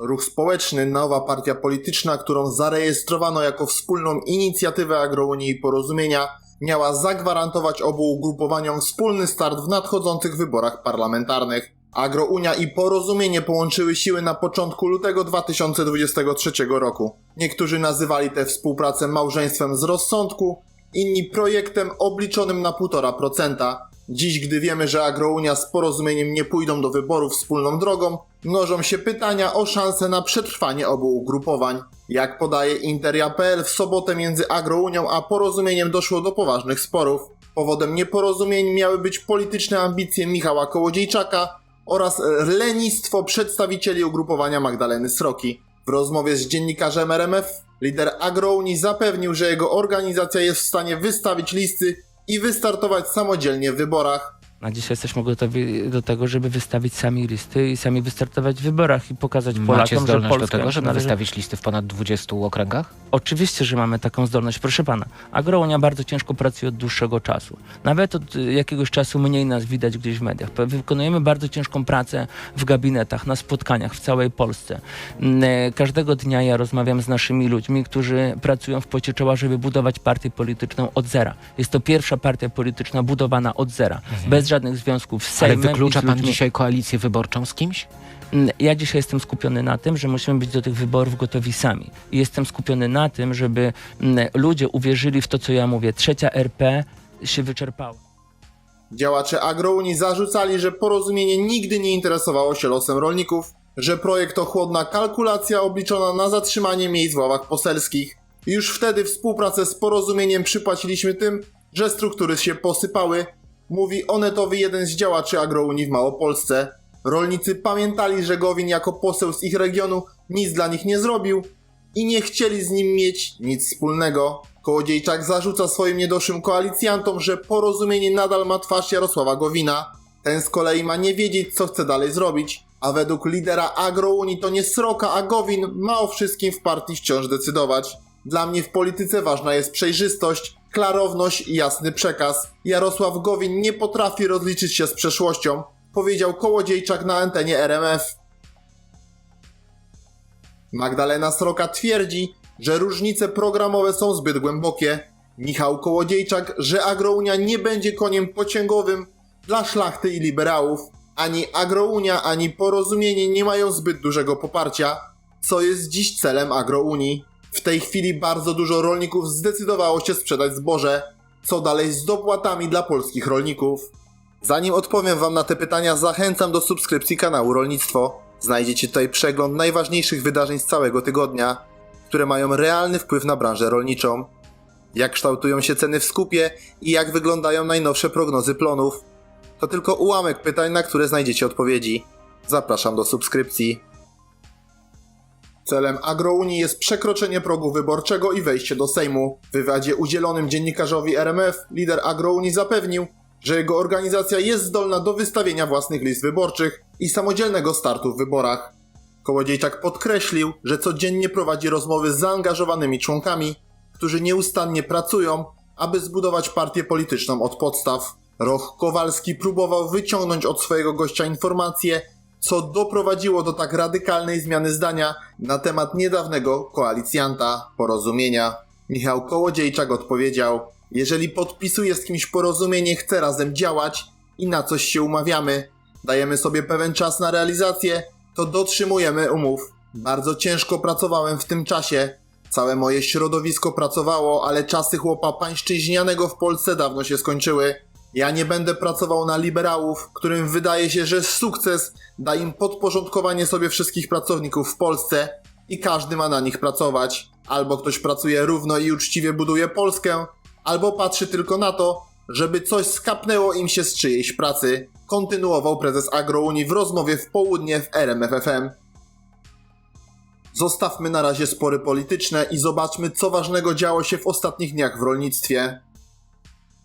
Ruch społeczny, nowa partia polityczna, którą zarejestrowano jako wspólną inicjatywę Agrounii i Porozumienia, miała zagwarantować obu ugrupowaniom wspólny start w nadchodzących wyborach parlamentarnych. Agrounia i Porozumienie połączyły siły na początku lutego 2023 roku. Niektórzy nazywali tę współpracę małżeństwem z rozsądku, inni projektem obliczonym na 1,5%. Dziś, gdy wiemy, że Agrounia z Porozumieniem nie pójdą do wyborów wspólną drogą, mnożą się pytania o szanse na przetrwanie obu ugrupowań. Jak podaje Interia.pl, w sobotę między Agrounią a Porozumieniem doszło do poważnych sporów. Powodem nieporozumień miały być polityczne ambicje Michała Kołodziejczaka oraz lenistwo przedstawicieli ugrupowania Magdaleny Sroki. W rozmowie z dziennikarzem RMF lider Agrounii zapewnił, że jego organizacja jest w stanie wystawić listy i wystartować samodzielnie w wyborach. Na dzisiaj jesteśmy gotowi do tego, żeby wystawić sami listy i sami wystartować w wyborach i pokazać Macie Polakom, że zdolność Polska do tego, żeby należy... wystawić listy w ponad 20 okręgach? Oczywiście, że mamy taką zdolność. Proszę pana, Agrounia bardzo ciężko pracuje od dłuższego czasu. Nawet od y, jakiegoś czasu mniej nas widać gdzieś w mediach. Wykonujemy bardzo ciężką pracę w gabinetach, na spotkaniach w całej Polsce. Każdego dnia ja rozmawiam z naszymi ludźmi, którzy pracują w pocie czoła, żeby budować partię polityczną od zera. Jest to pierwsza partia polityczna budowana od zera, bez żadnych związków z Ale Sejmem wyklucza i z pan dzisiaj koalicję wyborczą z kimś? Mm, Ja dzisiaj jestem skupiony na tym, że musimy być do tych wyborów gotowi sami. Jestem skupiony na tym, żeby mm, ludzie uwierzyli w to, co ja mówię. Trzecia RP się wyczerpała. Działacze Agrounii zarzucali, że porozumienie nigdy nie interesowało się losem rolników, że projekt to chłodna kalkulacja obliczona na zatrzymanie miejsc w ławach poselskich. Już wtedy współpracę z porozumieniem przypłaciliśmy tym, że struktury się posypały, mówi onetowy jeden z działaczy Agrounii w Małopolsce. Rolnicy pamiętali, że Gowin jako poseł z ich regionu nic dla nich nie zrobił i nie chcieli z nim mieć nic wspólnego. Kołodziejczak zarzuca swoim niedoszłym koalicjantom, że porozumienie nadal ma twarz Jarosława Gowina. Ten z kolei ma nie wiedzieć, co chce dalej zrobić. A według lidera Agrounii to nie Sroka, a Gowin ma o wszystkim w partii wciąż decydować. Dla mnie w polityce ważna jest przejrzystość, klarowność i jasny przekaz. Jarosław Gowin nie potrafi rozliczyć się z przeszłością, powiedział Kołodziejczak na antenie RMF. Magdalena Sroka twierdzi, że różnice programowe są zbyt głębokie. Michał Kołodziejczak, że Agrounia nie będzie koniem pociągowym dla szlachty i liberałów. Ani Agrounia, ani Porozumienie nie mają zbyt dużego poparcia, co jest dziś celem Agrounii. W tej chwili bardzo dużo rolników zdecydowało się sprzedać zboże. Co dalej z dopłatami dla polskich rolników? Zanim odpowiem Wam na te pytania, zachęcam do subskrypcji kanału Rolnictwo. Znajdziecie tutaj przegląd najważniejszych wydarzeń z całego tygodnia, które mają realny wpływ na branżę rolniczą. Jak kształtują się ceny w skupie i jak wyglądają najnowsze prognozy plonów. To tylko ułamek pytań, na które znajdziecie odpowiedzi. Zapraszam do subskrypcji. Celem Agrounii jest przekroczenie progu wyborczego i wejście do Sejmu. W wywiadzie udzielonym dziennikarzowi RMF lider Agrounii zapewnił, że jego organizacja jest zdolna do wystawienia własnych list wyborczych i samodzielnego startu w wyborach. Kołodziejczak podkreślił, że codziennie prowadzi rozmowy z zaangażowanymi członkami, którzy nieustannie pracują, aby zbudować partię polityczną od podstaw. Roch Kowalski próbował wyciągnąć od swojego gościa informacje, co doprowadziło do tak radykalnej zmiany zdania na temat niedawnego koalicjanta porozumienia. Michał Kołodziejczak odpowiedział: Jeżeli podpisuję z kimś porozumienie, chcę razem działać i na coś się umawiamy, dajemy sobie pewien czas na realizację, to dotrzymujemy umów. Bardzo ciężko pracowałem w tym czasie. Całe moje środowisko pracowało, ale czasy chłopa pańszczyźnianego w Polsce dawno się skończyły. Ja nie będę pracował na liberałów, którym wydaje się, że sukces da im podporządkowanie sobie wszystkich pracowników w Polsce i każdy ma na nich pracować. Albo ktoś pracuje równo i uczciwie buduje Polskę, albo patrzy tylko na to, żeby coś skapnęło im się z czyjejś pracy. Kontynuował prezes Agrounii w rozmowie w południe w RMFFM. Zostawmy na razie spory polityczne i zobaczmy, co ważnego działo się w ostatnich dniach w rolnictwie.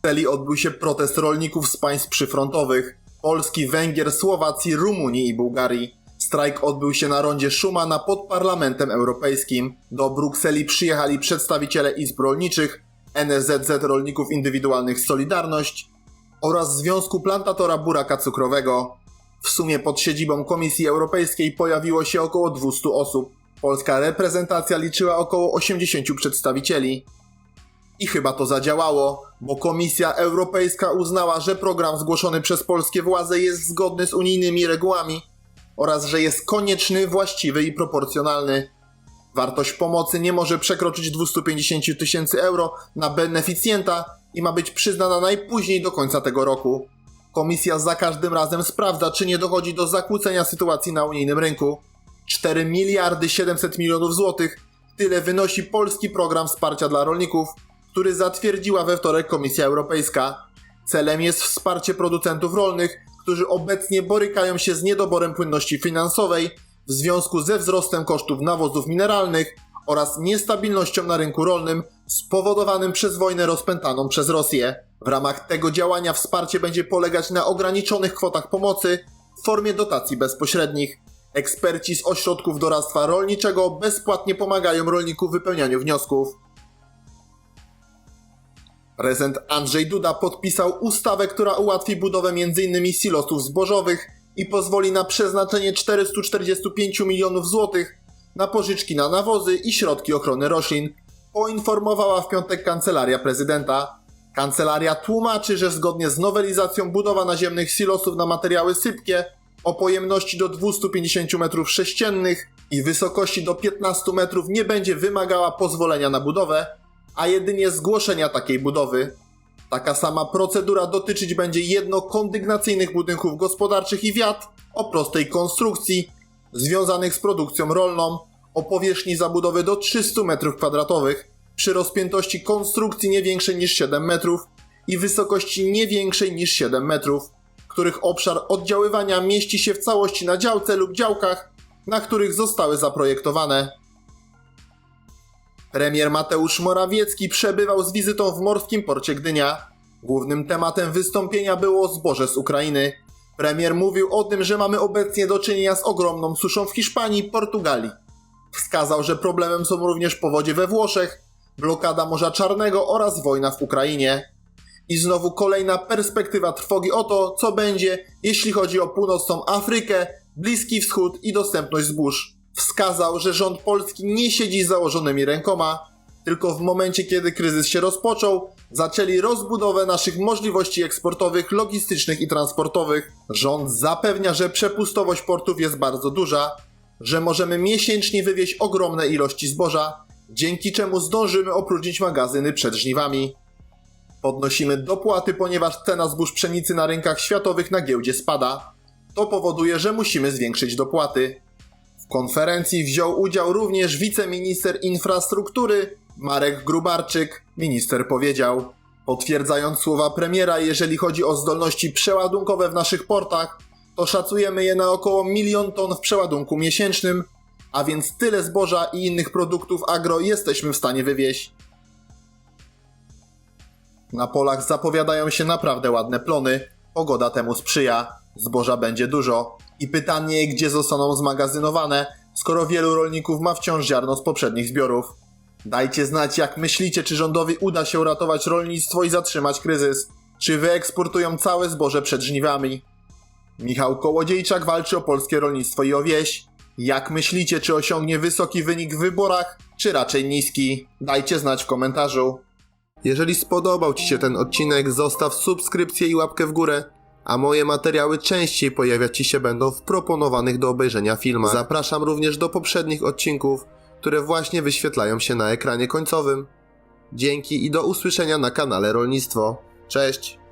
Celi odbył się protest rolników z państw przyfrontowych Polski, Węgier, Słowacji, Rumunii i Bułgarii. Strajk odbył się na rondzie Schumana pod Parlamentem Europejskim. Do Brukseli przyjechali przedstawiciele izb rolniczych, NSZZ Rolników Indywidualnych Solidarność oraz Związku Plantatora Buraka Cukrowego. W sumie pod siedzibą Komisji Europejskiej pojawiło się około 200 osób. Polska reprezentacja liczyła około 80 przedstawicieli. I chyba to zadziałało, bo Komisja Europejska uznała, że program zgłoszony przez polskie władze jest zgodny z unijnymi regułami oraz że jest konieczny, właściwy i proporcjonalny. Wartość pomocy nie może przekroczyć 250 000 tysięcy euro na beneficjenta i ma być przyznana najpóźniej do końca tego roku. Komisja za każdym razem sprawdza, czy nie dochodzi do zakłócenia sytuacji na unijnym rynku. 4 miliardy 700 milionów złotych tyle wynosi polski program wsparcia dla rolników, który zatwierdziła we wtorek Komisja Europejska. Celem jest wsparcie producentów rolnych, którzy obecnie borykają się z niedoborem płynności finansowej w związku ze wzrostem kosztów nawozów mineralnych oraz niestabilnością na rynku rolnym spowodowanym przez wojnę rozpętaną przez Rosję. W ramach tego działania wsparcie będzie polegać na ograniczonych kwotach pomocy w formie dotacji bezpośrednich. Eksperci z ośrodków doradztwa rolniczego bezpłatnie pomagają rolniku w wypełnianiu wniosków. Prezydent Andrzej Duda podpisał ustawę, która ułatwi budowę m.in. silosów zbożowych i pozwoli na przeznaczenie 445 milionów złotych na pożyczki na nawozy i środki ochrony roślin, poinformowała w piątek kancelaria prezydenta. Kancelaria tłumaczy, że zgodnie z nowelizacją budowa naziemnych silosów na materiały sypkie o pojemności do 250 m3 i wysokości do 15 metrów nie będzie wymagała pozwolenia na budowę, a jedynie zgłoszenia takiej budowy. Taka sama procedura dotyczyć będzie jednokondygnacyjnych budynków gospodarczych i wiat o prostej konstrukcji, związanych z produkcją rolną, o powierzchni zabudowy do 300 m2, przy rozpiętości konstrukcji nie większej niż 7 metrów i wysokości nie większej niż 7 metrów, których obszar oddziaływania mieści się w całości na działce lub działkach, na których zostały zaprojektowane. Premier Mateusz Morawiecki przebywał z wizytą w morskim porcie Gdynia. Głównym tematem wystąpienia było zboże z Ukrainy. Premier mówił o tym, że mamy obecnie do czynienia z ogromną suszą w Hiszpanii i Portugalii. Wskazał, że problemem są również powodzie we Włoszech, blokada Morza Czarnego oraz wojna w Ukrainie. I znowu kolejna perspektywa trwogi o to, co będzie, jeśli chodzi o północną Afrykę, Bliski Wschód i dostępność zbóż. Wskazał, że rząd polski nie siedzi z założonymi rękoma, tylko w momencie, kiedy kryzys się rozpoczął, zaczęli rozbudowę naszych możliwości eksportowych, logistycznych i transportowych. Rząd zapewnia, że przepustowość portów jest bardzo duża, że możemy miesięcznie wywieźć ogromne ilości zboża, dzięki czemu zdążymy opróżnić magazyny przed żniwami. Podnosimy dopłaty, ponieważ cena zbóż pszenicy na rynkach światowych na giełdzie spada. To powoduje, że musimy zwiększyć dopłaty. W konferencji wziął udział również wiceminister infrastruktury Marek Grubarczyk. Minister powiedział, potwierdzając słowa premiera, jeżeli chodzi o zdolności przeładunkowe w naszych portach, to szacujemy je na około milion ton w przeładunku miesięcznym, a więc tyle zboża i innych produktów agro jesteśmy w stanie wywieźć. Na polach zapowiadają się naprawdę ładne plony, pogoda temu sprzyja, zboża będzie dużo. I pytanie, gdzie zostaną zmagazynowane, skoro wielu rolników ma wciąż ziarno z poprzednich zbiorów. Dajcie znać, jak myślicie, czy rządowi uda się uratować rolnictwo i zatrzymać kryzys. Czy wyeksportują całe zboże przed żniwami? Michał Kołodziejczak walczy o polskie rolnictwo i o wieś. Jak myślicie, czy osiągnie wysoki wynik w wyborach, czy raczej niski? Dajcie znać w komentarzu. Jeżeli spodobał Ci się ten odcinek, zostaw subskrypcję i łapkę w górę, a moje materiały częściej pojawiać Ci się będą w proponowanych do obejrzenia filmach. Zapraszam również do poprzednich odcinków, które właśnie wyświetlają się na ekranie końcowym. Dzięki i do usłyszenia na kanale Rolnictwo. Cześć!